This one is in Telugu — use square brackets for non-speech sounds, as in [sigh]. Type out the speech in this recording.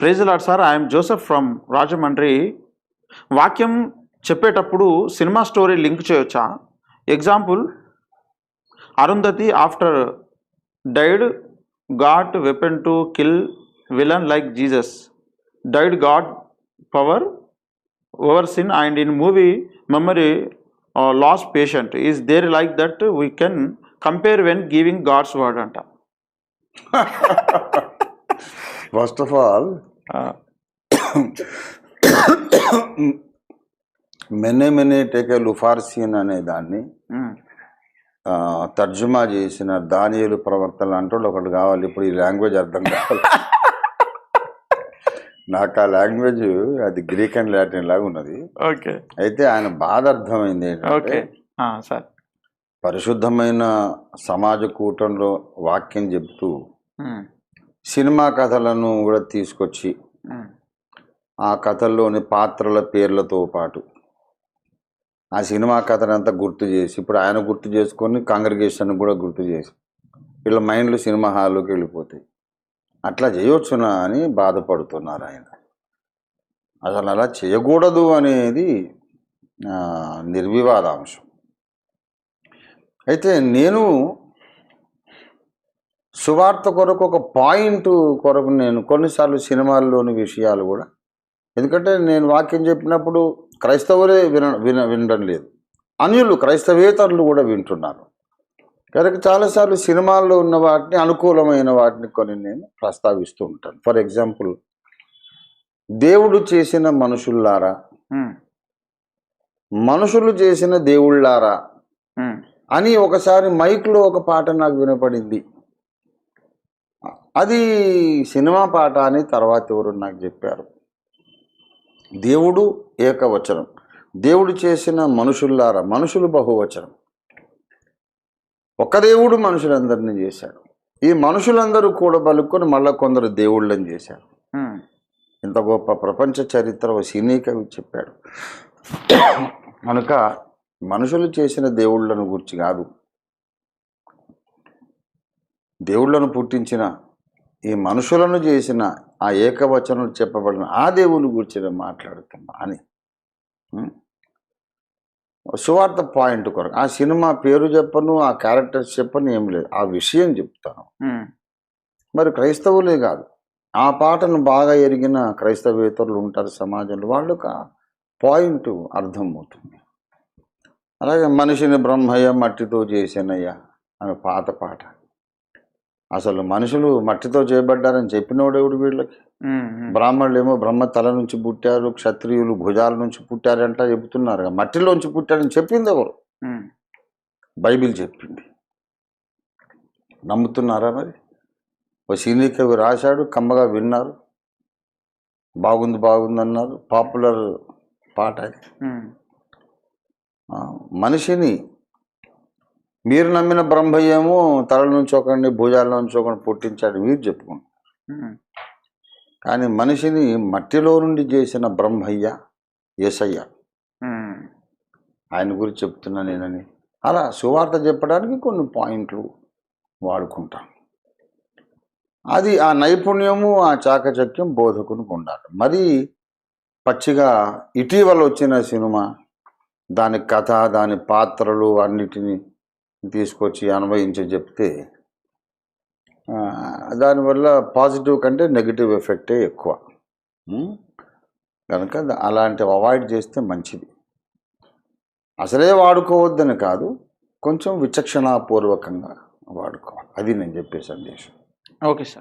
Praise lord sir I'm Joseph from Rajahmundry వాక్యం చెప్పేటప్పుడు సినిమా స్టోరీ లింక్ చేయొచ్చా? Example Arundhati after died got weapon to kill villain like Jesus died God power over sin and in movie memory loss patient is there like that we can compare when giving God's word అంట. [laughs] First of all mene mene tekel upharsin అనే దాన్ని. Mm. ఆ, తర్జుమా చేసిన దానియేలు ప్రవక్తలు అంటూ ఒకటి కావాలి. ఇప్పుడు ఈ లాంగ్వేజ్ అర్థం కావాలి. నాకు ఆ లాంగ్వేజ్ అది గ్రీక్ అండ్ లాటిన్ లాగా ఉన్నది. ఓకే. అయితే ఆయన బాధ అర్థమైంది ఓకే. ఏంటంటే సార్. పరిశుద్ధమైన సమాజ కూటంలో వాక్యం చెప్తూ Mm. సినిమా కథలను కూడా తీసుకొచ్చి. ఆ. కథల్లోని పాత్రల పేర్లతో పాటు ఆ సినిమా కథనంతా గుర్తు చేసి ఇప్పుడు ఆయన గుర్తు చేసుకొని కాంగ్రిగేషన్ కూడా గుర్తు చేసి వీళ్ళ మైండ్లు సినిమా హాల్లోకి వెళ్ళిపోతాయి. అట్లా చేయొచ్చునా అని బాధపడుతున్నారు ఆయన. అసలు అలా చేయకూడదు అనేది నిర్వివాదాంశం. అయితే నేను సువార్త కొరకు ఒక పాయింట్ కొరకు నేను కొన్నిసార్లు సినిమాల్లోని విషయాలు కూడా ఎందుకంటే నేను వాక్యం చెప్పినప్పుడు క్రైస్తవులే విన విన వినడం లేదు. అన్యులు క్రైస్తవేతరులు కూడా వింటున్నారు. కనుక చాలాసార్లు సినిమాల్లో ఉన్న వాటిని అనుకూలమైన వాటిని కొన్ని నేను ప్రస్తావిస్తూ ఉంటాను. ఫర్ ఎగ్జాంపుల్ దేవుడు చేసిన మనుషుల్లారా. మనుషులు చేసిన దేవుళ్ళారా. అని ఒకసారి మైక్లో ఒక పాట నాకు వినపడింది. అది సినిమా పాట అని తర్వాత ఎవరు నాకు చెప్పారు. దేవుడు ఏకవచనం. దేవుడు చేసిన మనుషుల్లారా మనుషులు బహువచనం. ఒక దేవుడు మనుషులందరినీ చేశాడు. ఈ మనుషులందరూ కూడా బలుక్కొని మళ్ళా కొందరు దేవుళ్ళని చేశారు. ఇంత గొప్ప ప్రపంచ చరిత్ర సినీ కవి చెప్పాడు. కనుక మనుషులు చేసిన దేవుళ్ళను గురించి కాదు. దేవుళ్ళను పుట్టించిన ఈ మనుషులను చేసిన ఆ ఏకవచనం చెప్పబడిన ఆ దేవుని గురించి నేను మాట్లాడుతున్నా అని? సువార్త పాయింట్ కొరకు. ఆ సినిమా పేరు చెప్పను ఆ క్యారెక్టర్స్ చెప్పను ఏం లేదు. ఆ విషయం చెప్తాను. మరి క్రైస్తవులే కాదు. ఆ పాటను బాగా ఎరిగిన క్రైస్తవేతరులు ఉంటారు సమాజంలో. వాళ్ళకు పాయింట్ అర్థమవుతుంది. అలాగే మనిషిని బ్రహ్మయ్య మట్టితో చేసినయ్య అనే పాత పాట. అసలు మనుషులు మట్టితో చేయబడ్డారని చెప్పినోడెవడు వీళ్ళకి. బ్రాహ్మణులు ఏమో బ్రహ్మ తల నుంచి పుట్టారు క్షత్రియులు భుజాల నుంచి పుట్టారంట చెబుతున్నారు. మట్టిలోంచి పుట్టారని చెప్పింది ఎవరు. బైబిల్ చెప్పింది నమ్ముతున్నారా మరి ఓ సినీ కవి రాశాడు కమ్మగా విన్నారు బాగుంది బాగుంది అన్నారు పాపులర్ పాట అది మనిషిని మీరు నమ్మిన బ్రహ్మయ్యేమో తల నుంచి ఒకరిని భుజాల నుంచి ఒకరిని పుట్టించాడు మీరు చెప్పుకుంటారు. కానీ మనిషిని మట్టిలో నుండి చేసిన బ్రహ్మయ్య యేసయ్య Mm. ఆయన గురించి చెప్తున్నా నేనని. అలా సువార్త చెప్పడానికి కొన్ని పాయింట్లు వాడుకుంటాను అది ఆ నైపుణ్యము ఆ చాకచక్యం బోధకునికి ఉండాలి. మరి పచ్చిగా ఇటీవల వచ్చిన సినిమా దాని కథ దాని పాత్రలు అన్నిటినీ తీసుకొచ్చి అనుభవించి చెప్తే దానివల్ల పాజిటివ్ కంటే నెగిటివ్ ఎఫెక్టే ఎక్కువ. కనుక అలాంటివి అవాయిడ్ చేస్తే మంచిది. అసలే వాడుకోవద్దని కాదు కొంచెం విచక్షణాపూర్వకంగా వాడుకోవాలి. అది నేను చెప్పే సందేశం. Okay sir.